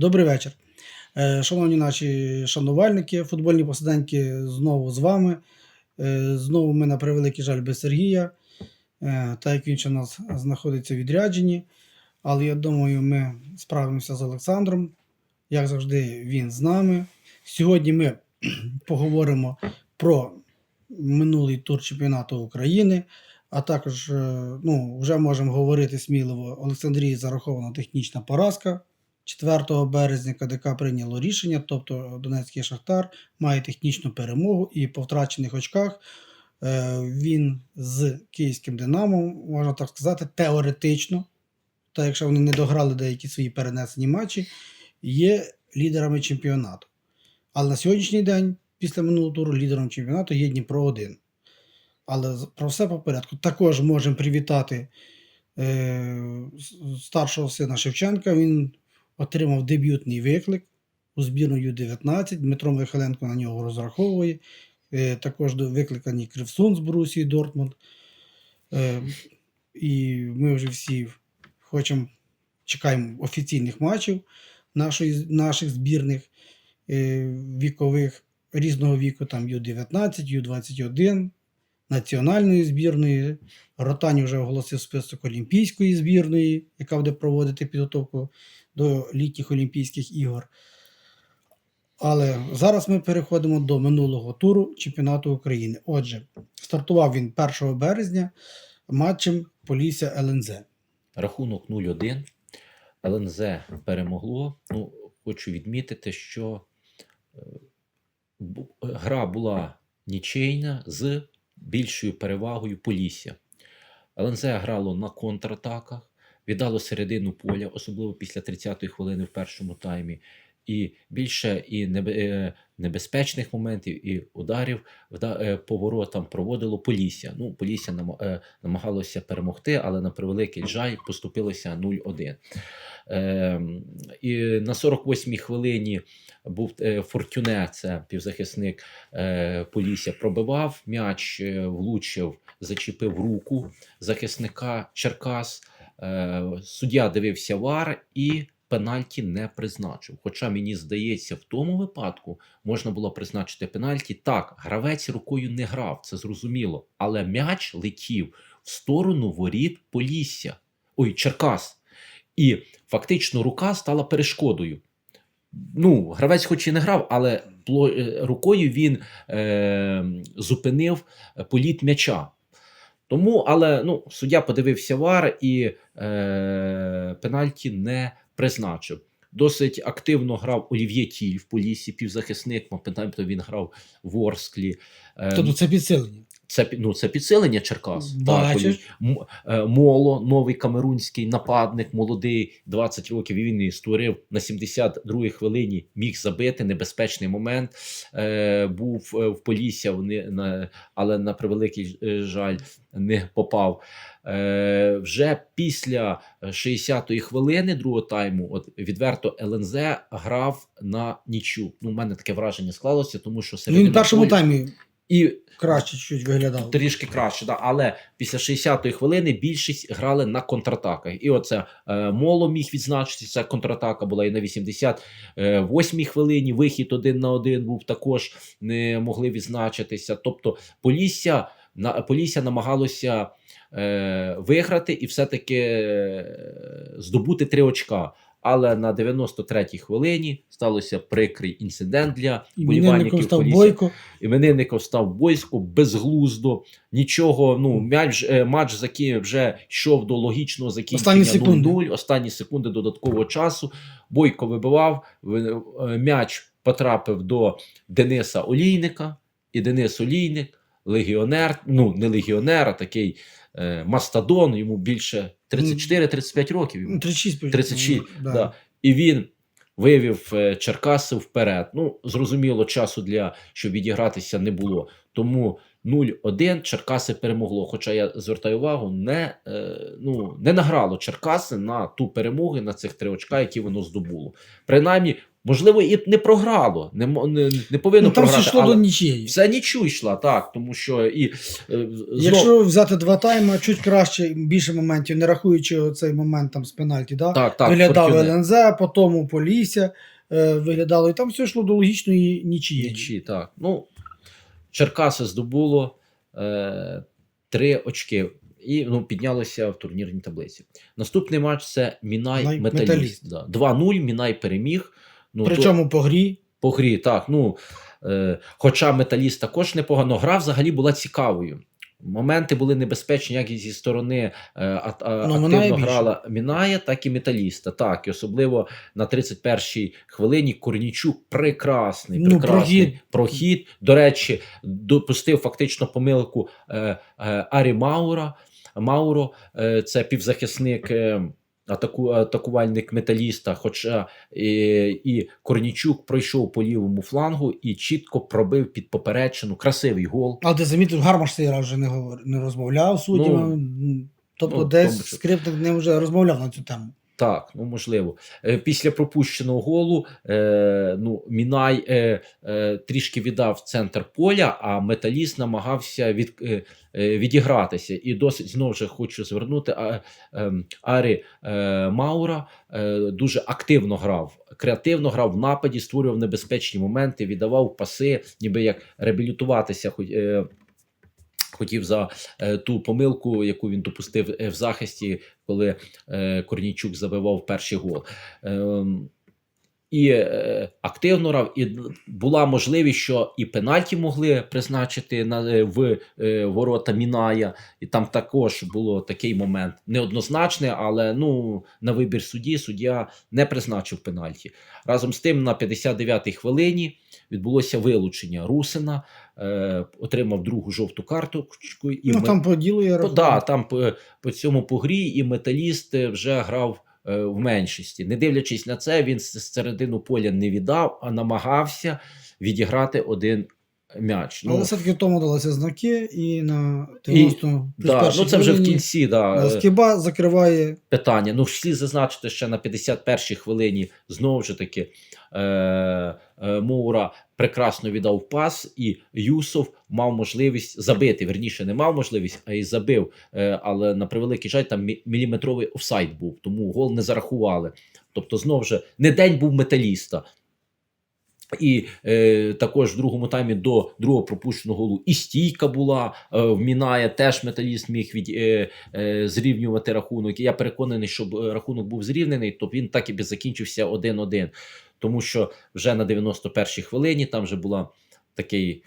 Добрий вечір. Е, Шановні наші шанувальники, футбольні посиденьки знову з вами. Е, Знову ми на превеликий жаль без Сергія, е, так як він ще у нас знаходиться в відрядженні. Але я думаю, ми справимося з Олександром. Як завжди, він з нами. Сьогодні ми поговоримо про минулий тур чемпіонату України, а також ну, вже можемо говорити сміливо, Олександрії зарахована технічна поразка. 4 березня КДК прийняло рішення, тобто Донецький Шахтар має технічну перемогу і по втрачених очках е, він з київським Динамо, можна так сказати, теоретично, та якщо вони не дограли деякі свої перенесені матчі, є лідерами чемпіонату. Але на сьогоднішній день, після минулого туру, лідером чемпіонату є Дніпро 1. Але про все по порядку. Також можемо привітати е, старшого сина Шевченка. Він отримав дебютний виклик у збірну Ю-19. Дмитро Михайленко на нього розраховує. Е, також викликані Кривсун з Борусії Дортмунд. Е, і ми вже всі хочемо, чекаємо офіційних матчів нашої, наших збірних е, вікових різного віку, там Ю-19, Ю-21, національної збірної. Ротані вже оголосив список Олімпійської збірної, яка буде проводити підготовку до літніх Олімпійських ігор. Але зараз ми переходимо до минулого туру чемпіонату України. Отже, стартував він 1 березня матчем Полісся ЛНЗ. Рахунок 0-1. ЛНЗ перемогло. Ну, хочу відмітити, що е, гра була нічийна з більшою перевагою Полісся. ЛНЗ грало на контратаках, віддало середину поля, особливо після 30-ї хвилини в першому таймі. І більше і е, небезпечних моментів, і ударів е, по воротам проводило Полісся. Ну, Полісся е, намагалося перемогти, але на превеликий жаль поступилося 0-1. Ем, І на 48-й хвилині був Фортюне, це півзахисник Полісся, пробивав м'яч, влучив, зачепив руку захисника Черкас. Е, Суддя дивився вар і пенальті не призначив. Хоча мені здається, в тому випадку можна було призначити пенальті. Так, гравець рукою не грав, це зрозуміло, але м'яч летів в сторону воріт Полісся. Ой, Черкас. І фактично рука стала перешкодою. Ну, гравець хоч і не грав, але е, рукою він е, зупинив політ м'яча. Тому, але ну, суддя подивився вар і е, пенальті не призначив. Досить активно грав Олів'є Тіль в Полісі, півзахисник, тобто він грав в Орсклі. Е, Тобто це підсилення. Це, ну, це підсилення Черкас. Бачиш. Так, е, Моло, новий камерунський нападник, молодий, 20 років. і Він створив на 72-й хвилині, міг забити небезпечний момент. Е, був е, в Полісся, вони на, але на превеликий е, жаль не попав. Е, вже після 60-ї хвилини другого тайму, от відверто ЛНЗ грав на нічу. Ну, у мене таке враження склалося, тому що Він в першому таймі і краще чуть виглядав. трішки краще, да. але після 60-ї хвилини більшість грали на контратаках. І оце е, Моло міг відзначитися. Ця контратака була і на 88-й хвилині. Вихід один на один був також не могли відзначитися. Тобто Полісся, на, Полісся намагалося е, виграти і все-таки е, здобути три очка. Але на 93-й хвилині сталося прикрий інцидент для болівальників став Бойко. Іменинников став бойсько, безглуздо, нічого. Ну, м'яч, е, матч заки вже йшов до логічного закінчення Останні секунди. 0-0, останні секунди додаткового часу. Бойко вибивав, е, м'яч потрапив до Дениса Олійника, і Денис Олійник, легіонер, ну не легіонер, а такий е, мастодон, йому більше 34-35 років. йому. Ну, 36. 36, Да. Да. І він вивів е, Черкаси вперед. Ну, зрозуміло, часу для щоб відігратися не було. Тому 0-1 Черкаси перемогло. Хоча я звертаю увагу, не, е, ну, не награло Черкаси на ту перемогу, на цих три очка, які воно здобуло. Принаймні, можливо, і не програло, не, не, не повинно Ну, там все йшло але до нічиєї. все нічу йшла, так, тому що і е, знов- Якщо взяти два тайми, чуть краще, більше моментів, не рахуючи цей момент там з пенальті, да? так, так, виглядав. ЛНЗ, потім Полісся е, виглядало, і там все йшло до логічної нічиї. Нічі, так. Ну, Черкаси здобуло е, три очки і ну, піднялося в турнірній таблиці. Наступний матч це Мінай- Металіст. Металіст. Да. 2-0, Мінай переміг. Ну, то- Причому по грі. по грі, так. Ну, е, хоча металіст також непогано гра взагалі була цікавою. Моменти були небезпечні, як і зі сторони е, а, а, Ну, активно грала Міная, так і металіста. Так, і особливо на 31-й хвилині Корнічук прекрасний, Ну, прекрасний прохід. прохід. До речі, допустив фактично помилку е, е, Арі Маура. Мауро, е, це півзахисник. Е, Атаку, атакувальник металіста, хоча і, і Корнічук пройшов по лівому флангу і чітко пробив під поперечину. Красивий гол. А ти замітив, Гармаш цей раз вже не, говор... не розмовляв суддями. Ну, тобто ну, десь тому що- скрипник не вже розмовляв на цю тему. Так, ну можливо. Е, Після пропущеного голу е, ну, Мінай е, е, трішки віддав центр поля, а металіст намагався від, е, е, відігратися. І досить знову ж хочу звернути а, е, Арі е, Маура е, дуже активно грав, креативно грав в нападі, створював небезпечні моменти, віддавав паси, ніби як реабілітуватися. е, Хотів за е, ту помилку, яку він допустив в захисті, коли е, Корнійчук забивав перший гол. І е, активно грав, і була можливість, що і пенальті могли призначити на, е, в е, ворота Міная, і там також було такий момент неоднозначний, але ну, на вибір судді суддя не призначив пенальті. Разом з тим, на 59-й хвилині відбулося вилучення Русина, е, отримав другу жовту карточку. І ну ми- там по ділу я По, да, там по, по цьому по грі і металіст вже грав в меншості. Не дивлячись на це, він з з середину поля не віддав, а намагався відіграти один м'яч. Але Ну, все-таки тому далися знаки, і на І- 90 плюс да, ну це вже в кінці да, е, Скіба закриває питання. Ну, слід зазначити, що на 51-й хвилині знову ж таки е, е, Моура прекрасно віддав пас, і Юсов мав можливість забити. Верніше, не мав можливість, а й забив. Е, але на превеликий жаль, там міліметровий офсайд був, тому гол не зарахували. Тобто, знову ж не день був металіста. І е, також в другому таймі до другого пропущеного голу і стійка була е, в Мінає, теж металіст міг від, е, е, зрівнювати рахунок. І я переконаний, щоб е, рахунок був зрівнений, то він так і би закінчився 1-1. Тому що вже на 91-й хвилині там вже була такий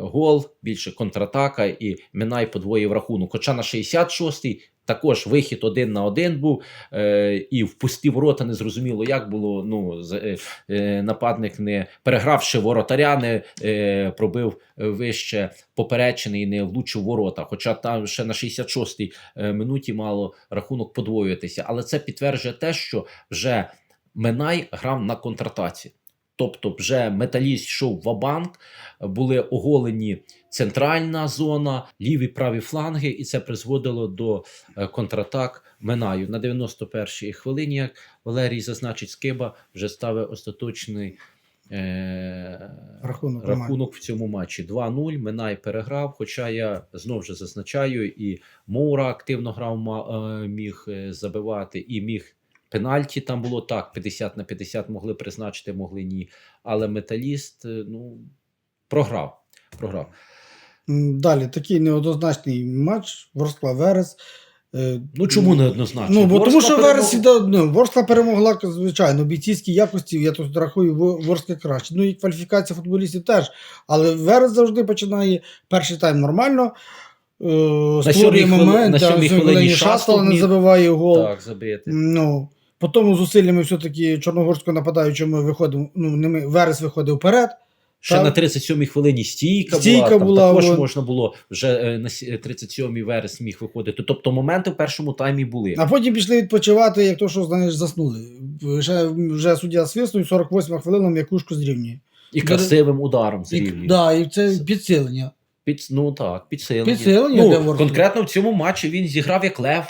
гол, більше контратака, і Мінай подвоїв рахунок. Хоча на 66-й також вихід один на один був, е, і впустив ворота, не зрозуміло, як було. Ну, е, е, нападник не перегравши воротаря, не е, пробив е, вище поперечини і не влучив ворота. Хоча там ще на 66-й е, минуті мало рахунок подвоюватися. Але це підтверджує те, що вже Минай грав на контратаці. Тобто, вже металіст йшов в банк були оголені центральна зона, ліві праві фланги, і це призводило до е, контратак Минаю. На 91-й хвилині, як Валерій зазначить, Скиба вже ставив остаточний е, рахунок. рахунок в цьому матчі. 2-0. Минай переграв. Хоча я знов же зазначаю, і Моура активно грав, е, міг забивати, і міг. Пенальті там було так, 50 на 50 могли призначити, могли ні. Але металіст е, ну, програв. програв. Далі такий неоднозначний матч. Ворскла Верес. Е, Ну чому неоднозначно? Ну, бо тому що Верес перемогла. іде, ну, Ворскла перемогла, звичайно, бійцівські якості, я тут рахую, Во- Ворскла краще. Ну і кваліфікація футболістів теж. Але Верес завжди починає перший тайм нормально. Е, створює момент, на хвилині Шастал Шастал не забиває гол. Так, забити. Ну, потім зусиллями все-таки чорногорського нападаючого ми виходимо, ну, не ми, Верес виходить вперед. Ще Так. на 37-й хвилині стійка, Стійка була, там була, також вон. можна було вже е, на сі- 37-й верес міг виходити. Тобто моменти в першому таймі були. А потім пішли відпочивати, як то, що знаєш, заснули. Вже, вже суддя свиснув, 48 хвилина м'якушку зрівнює. І красивим ударом І, зрівнює. да, і це підсилення. Під, ну так, підсилення. Підсилення ну, конкретно в цьому матчі він зіграв як лев.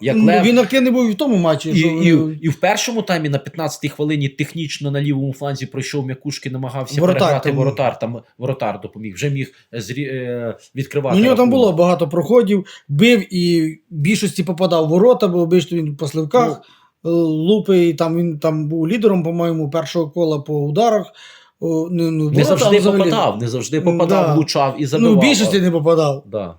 Як Ну, Лев Він активний був і в тому матчі. І, що... і, і в першому таймі на 15-й хвилині технічно на лівому фланзі пройшов М'якушки, намагався Воротар переграти там- воротар. Там воротар допоміг. Вже міг зрі, е, відкривати. Ну, У нього там було багато проходів, бив і в більшості попадав в ворота, бо обично він по сливках Ну. е, лупи, і там він там був лідером, по-моєму, першого кола по ударах. О, ну, ну, Не ворота завжди попадав, не завжди Ну, попадав, да. влучав і Ну, забивав. в більшості не попадав. Да.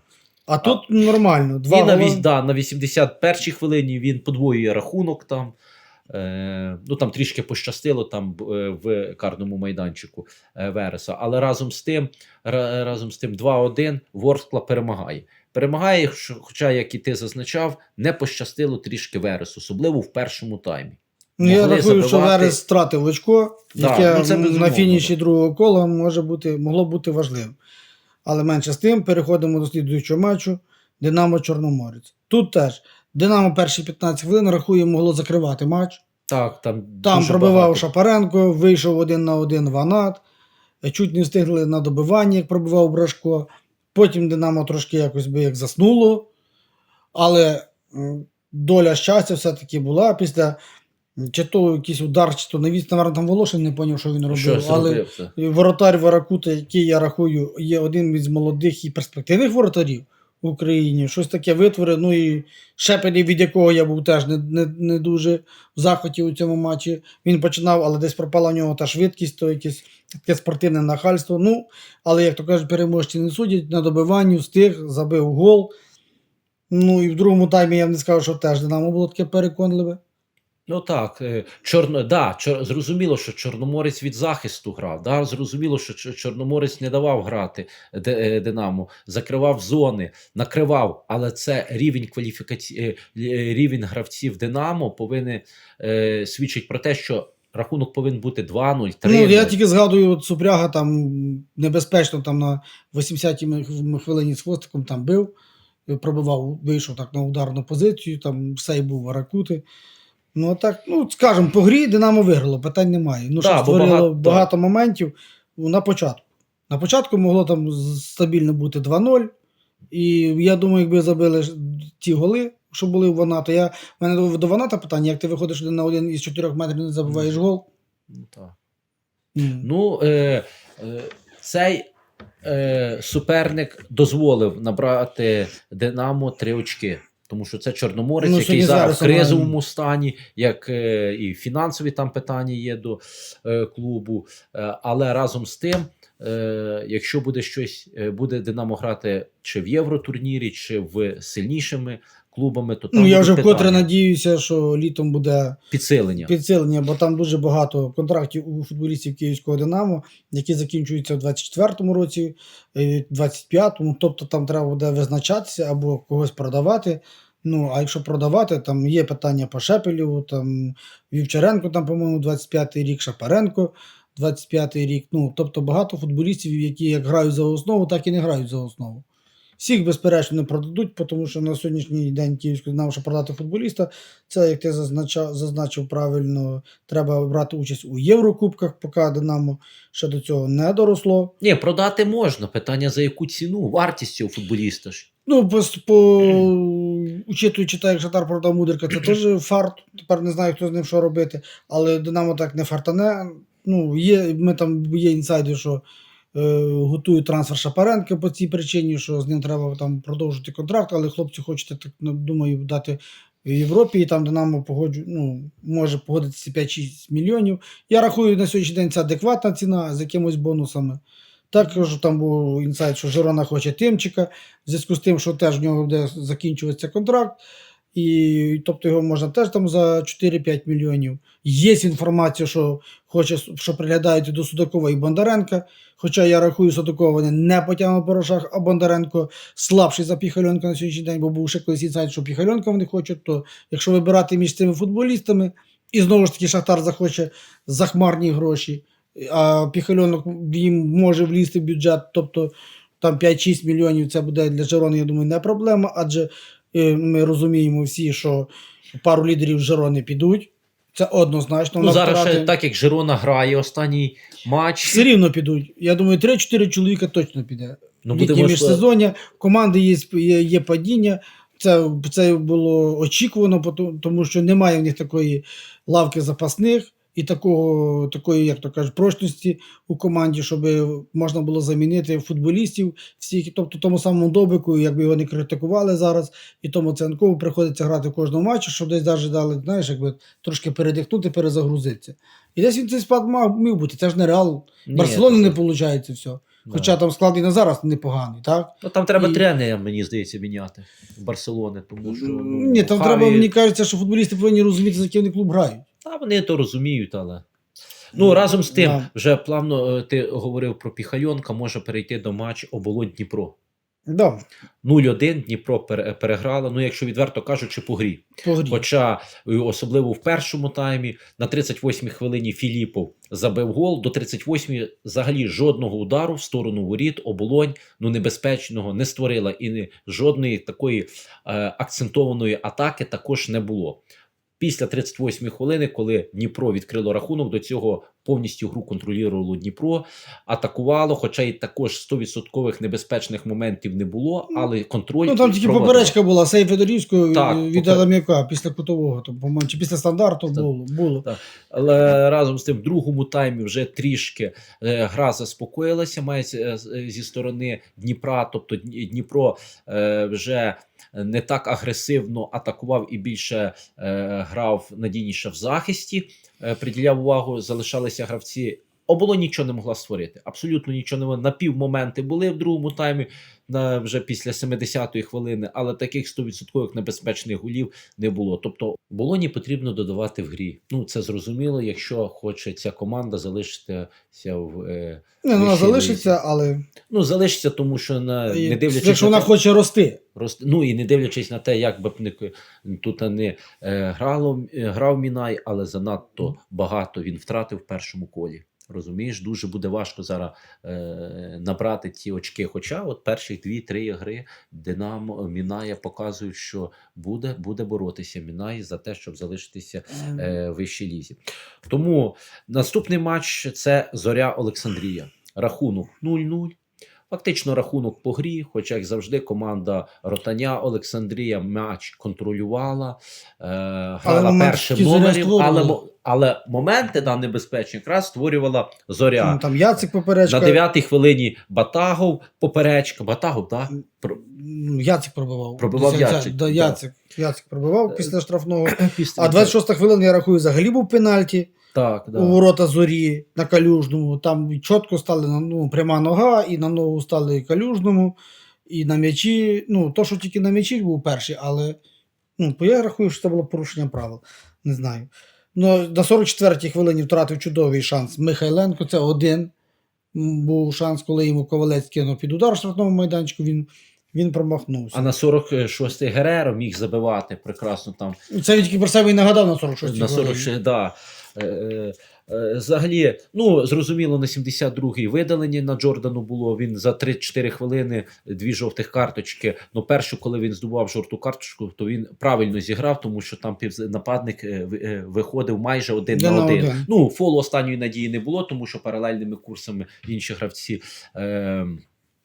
А тут нормально. Два і на, вісь- да, на 81-й хвилині він подвоює рахунок там. Е, ну там трішки пощастило там б- е, в карному майданчику е, Вереса. Але разом з тим, ра- разом з тим 2-1 Ворскла перемагає. Перемагає, хоча, як і ти зазначав, не пощастило трішки Вересу, особливо в першому таймі. Ну, я могли рахую, що забивати. Верес втратив очко, Да, яке ну, це на фініші другого кола може бути, могло бути важливим. Але менше з тим, переходимо до слідуючого матчу Динамо Чорноморець. Тут теж Динамо перші 15 хвилин рахує, могло закривати матч. Так, там, Там пробивав багато. Шапаренко, вийшов один на один Ванат. Чуть не встигли на добивання, як пробивав Брашко. Потім Динамо трошки якось би як заснуло. Але доля щастя все-таки була після чи то якийсь удар, чи то навіс, наверное, там Волошин не зрозумів, що він робив. Щось але воротар Варакута, який я рахую, є один із молодих і перспективних воротарів в Україні. Щось таке витворив. Ну і Шепелі, від якого я був теж не, не, не дуже в захваті у цьому матчі. Він починав, але десь пропала в нього та швидкість, то якесь таке спортивне нахальство. Ну, але, як то кажуть, переможці не судять, на добиванні встиг, забив гол. Ну і в другому таймі я б не сказав, що теж Динамо було таке переконливе. Ну так, е, чорно, да, чор, зрозуміло, що Чорноморець від захисту грав. Да, зрозуміло, що Чорноморець не давав грати е, Динамо, закривав зони, накривав, але це рівень кваліфікації, рівень гравців Динамо повинен е, свідчить про те, що рахунок повинен бути 2-0, 3-0. Ну, я тільки згадую, от Супряга там небезпечно там на 80-й хвилині з хвостиком там бив, е, пробивав, вийшов так на ударну позицію, там все й був Варакути. Ну, так, ну, скажімо, по грі Динамо виграло, питань немає. Ну, що Да, створило багато- багато, моментів ну, на початку. На початку могло там стабільно бути 2-0. І я думаю, якби забили ті голи, що були у Ваната. Я, в мене до, Ваната питання, як ти виходиш один на один із 4 метрів не забиваєш гол? Ну, так. М. Ну, е, е, цей е, суперник дозволив набрати Динамо три очки. Тому що це Чорноморець, Ну, який зараз в кризовому кризовому стані, як е, і фінансові там питання є до е, клубу. Е, але разом з тим, е, якщо буде щось, е, буде Динамо грати чи в Євротурнірі, чи в сильнішими клубами, то там Ну, я вже вкотре надіюся, що літом буде підсилення. підсилення, бо там дуже багато контрактів у футболістів Київського Динамо, які закінчуються в 24-му році, е, 25-му. Тобто там треба буде визначатися або когось продавати. Ну, а якщо продавати, там є питання по Шепелєву, там Вівчаренко, там, по-моєму, 25-й рік, Шапаренко, 25-й рік. Ну, тобто багато футболістів, які як грають за основу, так і не грають за основу. Всіх, безперечно, не продадуть, тому що на сьогоднішній день Київського Динамо, щоб продати футболіста, це, як ти зазначав, зазначив правильно, треба брати участь у Єврокубках, поки Динамо ще до цього не доросло. Ні, продати можна. Питання за яку ціну, вартість цього футболіста ж. Ну, по, по учитуючи так, як Шатар продав Мудрика, це теж фарт. Тепер не знаю, хто з ним що робити. Але Динамо так не фартане. Ну, є, ми там є інсайди, що готують трансфер Шапаренка по цій причині, що з ним треба там продовжити контракт, але хлопці хочуть, так ну, думаю, дати в Європі, і там Динамо погоджу, ну, може погодитися 5-6 мільйонів. Я рахую на сьогоднішній день це адекватна ціна з якимось бонусами. Також там був інсайт, що Жирона хоче Тимчика, в зв'язку з тим, що теж в нього буде закінчуватися контракт. І тобто його можна теж там за 4-5 мільйонів. Є інформація, що хоче, що приглядають до Судакова і Бондаренка. Хоча я рахую, Судакова вони не потягнуть по грошах, а Бондаренко слабший за Піхальонка на сьогоднішній день, бо був ще колись інсайт, що Піхальонка вони хочуть, то якщо вибирати між цими футболістами, і знову ж таки Шахтар захоче захмарні гроші, а Піхальонок їм може влізти в бюджет, тобто там 5-6 мільйонів це буде для Жерони, я думаю, не проблема, адже ми розуміємо всі, що пару лідерів Жерони підуть. Це однозначно. Ну, зараз ще, так як Жирона грає останній матч, Все рівно підуть. Я думаю, 3-4 чоловіка точно піде. ну, будемо міжсезоння, команди є, є, є падіння. Це, це було очікувано, тому що немає в них такої лавки запасних і такого, такої, як то кажуть, прочності у команді, щоб можна було замінити футболістів всіх, тобто тому самому Добику, якби його не критикували зараз, і тому Ценкову приходиться грати в кожному матчі, щоб десь навіть дали, знаєш, якби трошки передихнути, перезагрузитися. І десь він цей спад мав міг бути. Це ж не реал. Барселони не виходить все. Да. Хоча там склад і на зараз непоганий, так? Ну, там треба І- тренера, мені здається, міняти в Барселони, тому що ну, Ні, там Хаві- треба, мені кажеться, що футболісти повинні розуміти, за який вони клуб грають. Та вони то розуміють, але. Ну, разом з тим, Да. вже плавно е, ти говорив про Піхайонка, може перейти до матчу оболонь Дніпро. Да, 0-1 Дніпро пере- переграла. Ну, якщо відверто кажучи, по грі. по грі. Хоча е, особливо в першому таймі на 38-й хвилині Філіпов забив гол. До 38-ї взагалі жодного удару в сторону воріт, оболонь ну небезпечного не створила і жодної такої е, акцентованої атаки також не було. Після 38-ї хвилини, коли Дніпро відкрило рахунок, до цього повністю гру контролювало Дніпро, атакувало, хоча й також 100% небезпечних моментів не було, але контроль Ну там тільки проводило. поперечка була Сей Федорівського Так, від попер- Адам'яка після кутового, то, по-моєму, чи після стандарту Так. було. було. Але разом з тим, в другому таймі вже трішки е, гра заспокоїлася. Мається е, е, зі сторони Дніпра. Тобто Дніпро е, вже не так агресивно атакував і більше е, грав надійніше в захисті, приділяв увагу, залишалися гравці. Оболо нічого не могла створити. Абсолютно нічого не могла. На півмоменти були в другому таймі, на вже після 70-ї хвилини, але таких 100% небезпечних голів не було. Тобто Болоні потрібно додавати в грі. Ну це зрозуміло, якщо хоче ця команда залишитися в е, Не, ну, вона залишиться, але ну залишиться, тому що на і- не дивлячись якщо на вона хоче рости. роз- ну і не дивлячись на те, як би не тут не е, грало е, грав Мінай, але занадто багато він втратив в першому колі. Розумієш, дуже буде важко зараз е, набрати ті очки. Хоча от перші дві-три гри Динамо Міная показують, що буде, буде боротися Мінай за те, щоб залишитися е, в вищій лізі. Тому наступний матч це Зоря Олександрія. Рахунок 0-0. Фактично рахунок по грі, хоча, як завжди, команда Ротаня Олександрія м'яч контролювала, е, грала першим номером, але, але моменти да, небезпечні якраз створювала Зоря. Ну, Там Яцик поперечка. На 9-й хвилині Батагов поперечка. Батагов, так? Про- Ну, Яцик пробивав. Пробивав Яцик, Да, да. Яцик. Яцик пробивав після штрафного. Після- А 26 хвилина, я рахую, взагалі був пенальті Так, да. у ворота зорі на калюжному. Там чітко стали на ну, пряма нога, і на ногу стали калюжному, і на м'ячі. Ну, то, що тільки на м'ячі був перший, але ну, я рахую, що це було порушення правил. Не знаю. Ну, на 44-й хвилині втратив чудовий шанс Михайленко. Це один був шанс, коли йому Ковалець кинув під удар в штрафному майданчику. Він, він промахнувся. А на 46-й Гереро міг забивати прекрасно там Це він тільки про себе і нагадав на 46-й на хвилині. 46, да. Е, е, е, Взагалі, ну зрозуміло, на 72-й видалені на Джордану було. Він за 3-4 хвилини дві жовтих карточки. Ну, першу, коли він здобував жовту карточку, то він правильно зіграв, тому що там півнападник е, виходив майже один Один на один. Ну, фолу останньої надії не було, тому що паралельними курсами інші гравці. Е,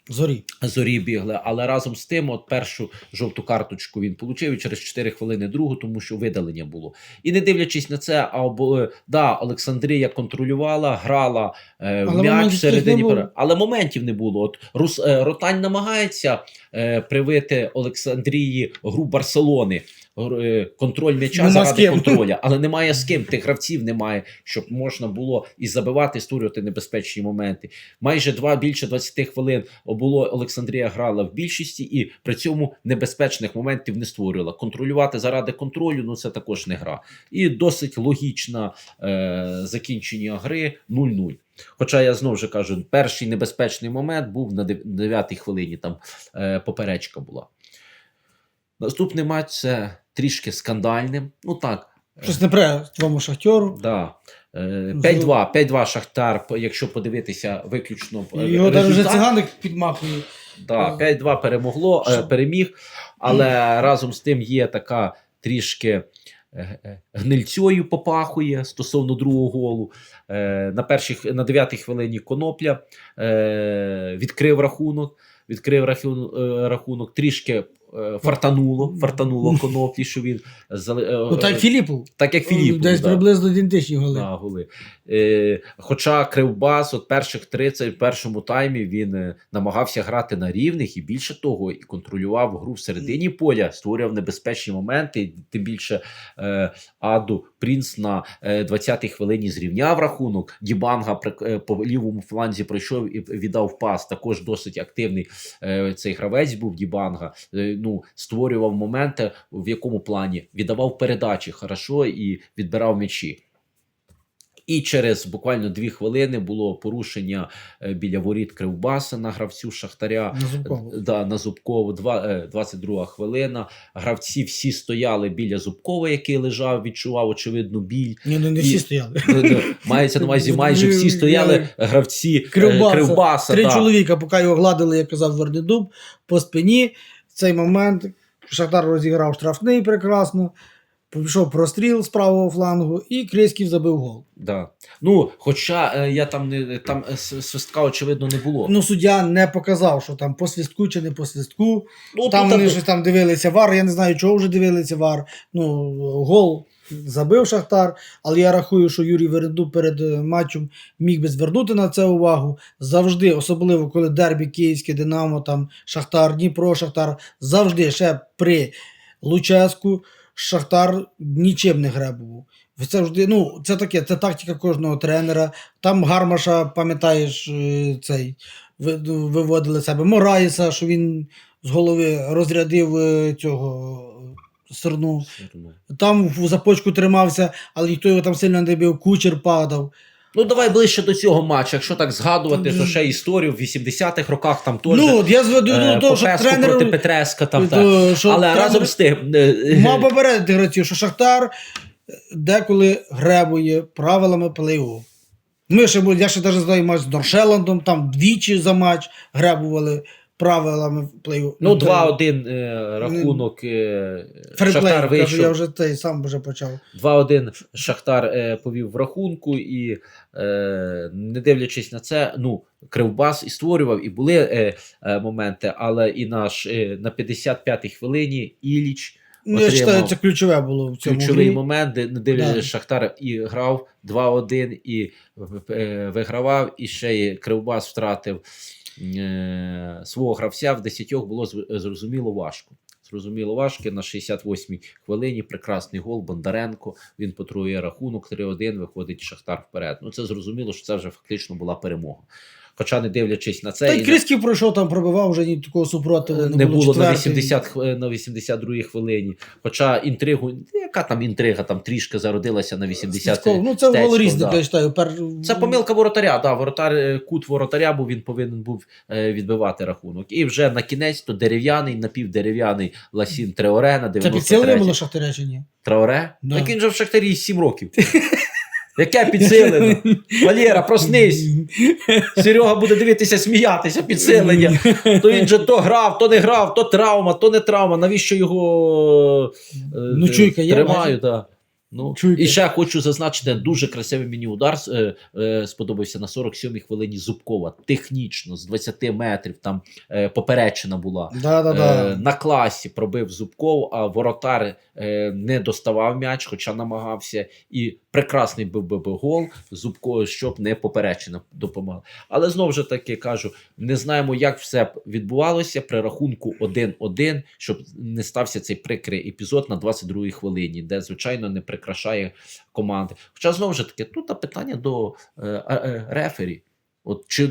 Зорі. Зорі бігли, але разом з тим, от першу жовту карточку він отримав і через 4 хвилини другу, тому що видалення було. І не дивлячись на це, а бо, да, Олександрія контролювала, грала е, в Але м'яч всередині, було. але моментів не було. От Рус, е, Ротань намагається е, привити Олександрії гру Барселони. Е, Контроль м'яча заради контроля, але немає з ким. Тих гравців немає, щоб можна було і забивати, і створювати небезпечні моменти. Майже два більше 20 хвилин було Олександрія грала в більшості і при цьому небезпечних моментів не створювала. Контролювати заради контролю ну це також не гра. І досить логічне е, закінчення гри 0-0. Хоча я знову ж кажу, перший небезпечний момент був на 9-й хвилині, там е, поперечка була. Наступний матч це трішки скандальним. Ну так, Щось не пре твоєму шахтьору. Да. Е, 5-2, 5-2 Шахтар, якщо подивитися виключно е, Його навіть вже циганик підмахує. Да, 5-2 перемогло, е, Що? переміг, але разом з тим є така трішки е, е, гнильцьою попахує стосовно другого голу. Е, На перших на 9-й хвилині Конопля е, відкрив рахунок. Відкрив рахунок, трішки е, фартануло, фартануло коноплі, що він е, Ну, так е, так як Філіп. Десь приблизно ідентичні голи. Да, голи. Е, хоча Кривбас, от перших 30 в першому таймі він е, намагався грати на рівних і більше того, і контролював гру всередині поля, створював небезпечні моменти. Тим більше е, Аду Прінс на е, 20-й хвилині зрівняв рахунок. Дібанга е, по лівому фланзі пройшов і віддав пас. Також досить активний е, цей гравець був Дібанга. Е, ну, створював моменти, в якому плані віддавав передачі хорошо і відбирав м'ячі. І через буквально дві хвилини було порушення е, біля воріт Кривбаса на гравцю Шахтаря. На Зубкову. Да, на Зубкову, два, е, 22 хвилина. Гравці всі стояли біля Зубкова, який лежав, відчував очевидну біль. Ні, ну не І- всі стояли. Ну, Мається на увазі, майже всі стояли гравці е, Кривбаса. Кривбаса. Три да. чоловіка, поки його гладили, як казав Вернедуб, по спині. В цей момент Шахтар розіграв штрафний прекрасно. Пішов простріл з правого флангу, і Крисків забив гол. Да. Ну, хоча е, я там не там е, свистка, очевидно, не було. Ну, суддя не показав, що там по свистку чи не по свистку. Ну, Там вони так- щось там дивилися вар. Я не знаю, чого вже дивилися вар. Ну, гол забив Шахтар, але я рахую, що Юрій Вереду перед е, матчем міг би звернути на це увагу. Завжди, особливо коли дербі Київське Динамо, там Шахтар, Дніпро, Шахтар, завжди ще при Луческу Шахтар нічим не гребував. Це завжди, ну, це таке, це тактика кожного тренера. Там Гармаша, пам'ятаєш, е, цей виводили себе Мораєса, що він з голови розрядив е, цього Сирну. Там в започку тримався, але ніхто його там сильно не бив, кучер падав. Ну, давай ближче до цього матчу. Якщо так згадувати, то ще історію в 80-х роках там теж ну, я зведу е, до того, що тренер, проти Петреска там так. що Але тренер разом з тим. е, мав попередити гравців, що Шахтар деколи гребує правилами плей-офф. Ми ще, були- я ще навіть знаю матч з Норшеландом, там двічі за матч гребували правилами плей-офф. Ну, 2-1 е, рахунок. Е, Ферплей, Шахтар кажу, я вийшов. вже той сам вже почав. 2-1 Шахтар е, повів в рахунку, і е, не дивлячись на це, ну, Кривбас і створював, і були е, е, моменти, але і наш е, на 55-й хвилині Іліч. Ну, я вважаю, це ключове було в цьому. Ключовий грі. момент, де не дивлячись, Да. Шахтар і грав 2-1 і е, вигравав, і ще й Кривбас втратив е, свого гравця. В 10 було зрозуміло важко. Зрозуміло важко. На 68-й хвилині прекрасний гол Бондаренко. Він потрує рахунок 3-1, виходить Шахтар вперед. Ну це зрозуміло, що це вже фактично була перемога. Хоча, не дивлячись на це, Та й на- Крисків пройшов, там пробивав, вже ні такого супротиву не, не було на Четвертий. 80 хв- на 82 хвилині. Хоча інтригу, яка там інтрига, там трішки зародилася на 80 Свистков. Ну, це гол різник, да. я вважаю. Пер... Це помилка воротаря. Да, воротар, е, кут воротаря був, він повинен був е, відбивати рахунок. І вже на кінець то дерев'яний, напівдерев'яний Ласін Треоре на Це підсилення 93 було Шахтаря чи ні? Треоре? Да. Так він же в Шахтарі 7 років. Яке підсилено? Валєра, проснись. Серега буде дивитися, сміятися, підсилення. То він же то грав, то не грав, то травма, то не травма. Навіщо його е, Ну, чуйка тримаю? бачиш? Да. Ну, Чуйка. і ще хочу зазначити, дуже красивий мені удар е, е, сподобався на 47-й хвилині Зубкова. Технічно, з 20 метрів, там е, поперечина була. Да, да, да. Е, на класі пробив Зубков, а воротар е, не доставав м'яч, хоча намагався. І прекрасний був би гол Зубко, щоб не поперечина допомагала. Але знову ж таки кажу: не знаємо, як все відбувалося при рахунку 1-1, щоб не стався цей прикрий епізод на 22-й хвилині, де, звичайно, не прикрашає команди. Хоча знову ж таки, тут питання до е, е, е, рефері. От чи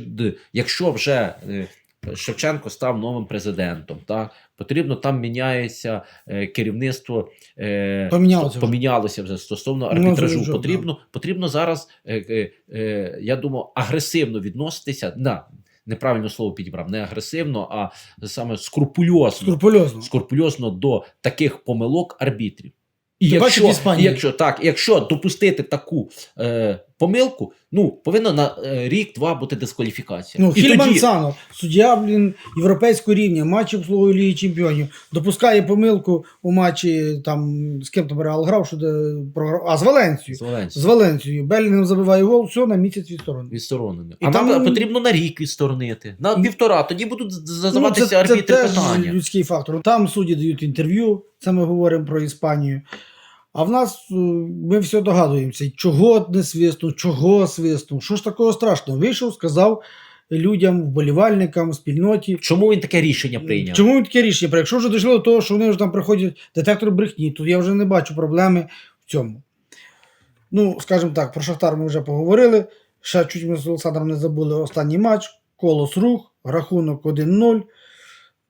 якщо вже е, Шевченко став новим президентом, так потрібно там міняється е, керівництво. Е, Помінялося помінялося вже стосовно Ну, арбітражу. вже, потрібно, потрібно зараз, е, е, е, я думаю, агресивно відноситися. Да, неправильне слово підібрав, не агресивно, а саме скрупульозно Скрупульозно. скрупульозно до таких помилок арбітрів. І Ти якщо, Іспанії? і якщо так, якщо допустити таку е, помилку, ну, повинна на е, рік-два бути дискваліфікація. Ну, І Хіль тоді- Мансано, суддя блін, європейського рівня, матчі обслуговує Ліги Чемпіонів, допускає помилку у матчі там з ким то Реал грав, що де програв. А з Валенцією. з Валенсії. З Валенцією. Белінгем забиває гол, все на місяць відсторонений. І А там- нам потрібно на рік відсторонити. На Ну, півтора. Тоді будуть з- задаватися Ну, це, арбітри теж питання. людський фактор. Там судді дають інтерв'ю, це ми говоримо про Іспанію. А в нас е, ми все догадуємося, чого не свиснув, чого свиснув, що ж такого страшного. Вийшов, сказав людям, вболівальникам, спільноті. Чому він таке рішення прийняв? Чому він таке рішення? прийняв? Якщо вже дійшло до того, що вони вже там приходять детектор брехні, то я вже не бачу проблеми в цьому. Ну, скажімо так, про Шахтар ми вже поговорили. Ще чуть ми з Олександром не забули останній матч. Колос рух, рахунок 1-0.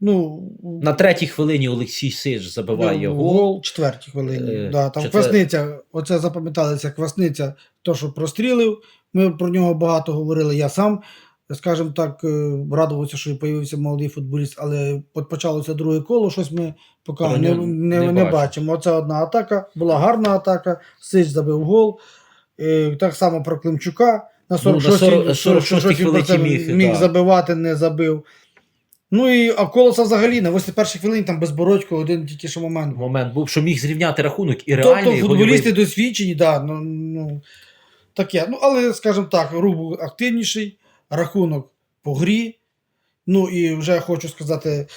Ну, На третій хвилині Олексій Сич забиває ну, гол. четвертій хвилині. Е, да, там четвер- Квасниця, оце запам'яталися Квасниця, то, що прострілив. Ми про нього багато говорили. Я сам, скажімо так, е, радувався, що з'явився молодий футболіст, але от почалося друге коло, щось ми поки не, не, не не, бачимо. Оце одна атака, була гарна атака, Сич забив гол. Е, так само про Климчука. На Ну, на 46-й 40 46-й хвилині міг, міг, да. забивати, не забив. Ну і а колоса взагалі на 81-й хвилині там безбородько один тільки що момент. Момент був, що міг зрівняти рахунок і реальний Тобто футболісти гольовий- досвідчені, да, ну, ну, таке. Ну, але, скажімо так, рух був активніший, рахунок по грі. Ну і вже хочу сказати,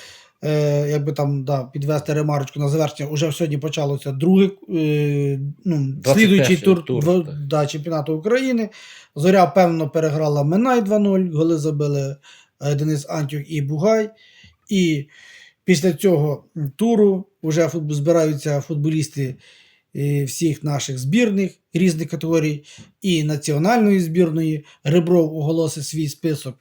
е, якби там да, підвести ремарочку на завершення, уже сьогодні почалося другий е, ну, слідуючий тур, тур, дво- да, чемпіонату України. Зоря, певно, переграла Минай 2-0, голи забили Денис Антюх і Бугай. І після цього туру вже збираються футболісти е, всіх наших збірних різних категорій і національної збірної. Ребров оголосив свій список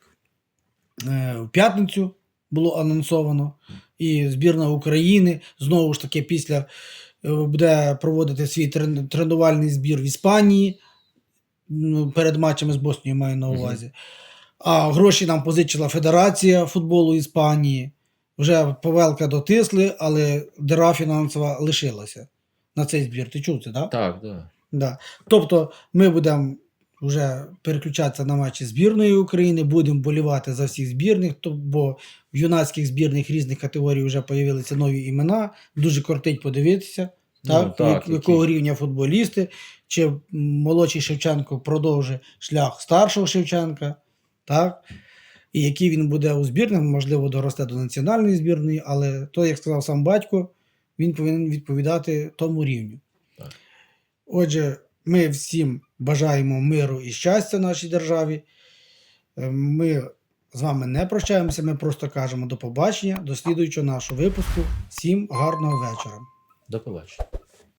е, в п'ятницю, було анонсовано. І збірна України знову ж таки після е, буде проводити свій тренувальний збір в Іспанії. Ну, перед матчами з Боснією маю на увазі. А гроші нам позичила Федерація футболу Іспанії. Вже повелка дотисли, але дира фінансова лишилася на цей збір. Ти чув це, так? Так, да. Да. Тобто ми будемо вже переключатися на матчі збірної України, будемо болівати за всіх збірних, бо в юнацьких збірних різних категорій вже з'явилися нові імена. Дуже кортить подивитися, так, Ну, так, якого які- рівня футболісти, чи молодший Шевченко продовжить шлях старшого Шевченка, так? І який він буде у збірних, можливо, доросте до національної збірної, але то, як сказав сам батько, він повинен відповідати тому рівню. Так. Отже, ми всім бажаємо миру і щастя нашій державі. Е, Ми з вами не прощаємося, ми просто кажемо до побачення, до слідуючого нашого випуску. Всім гарного вечора. До побачення.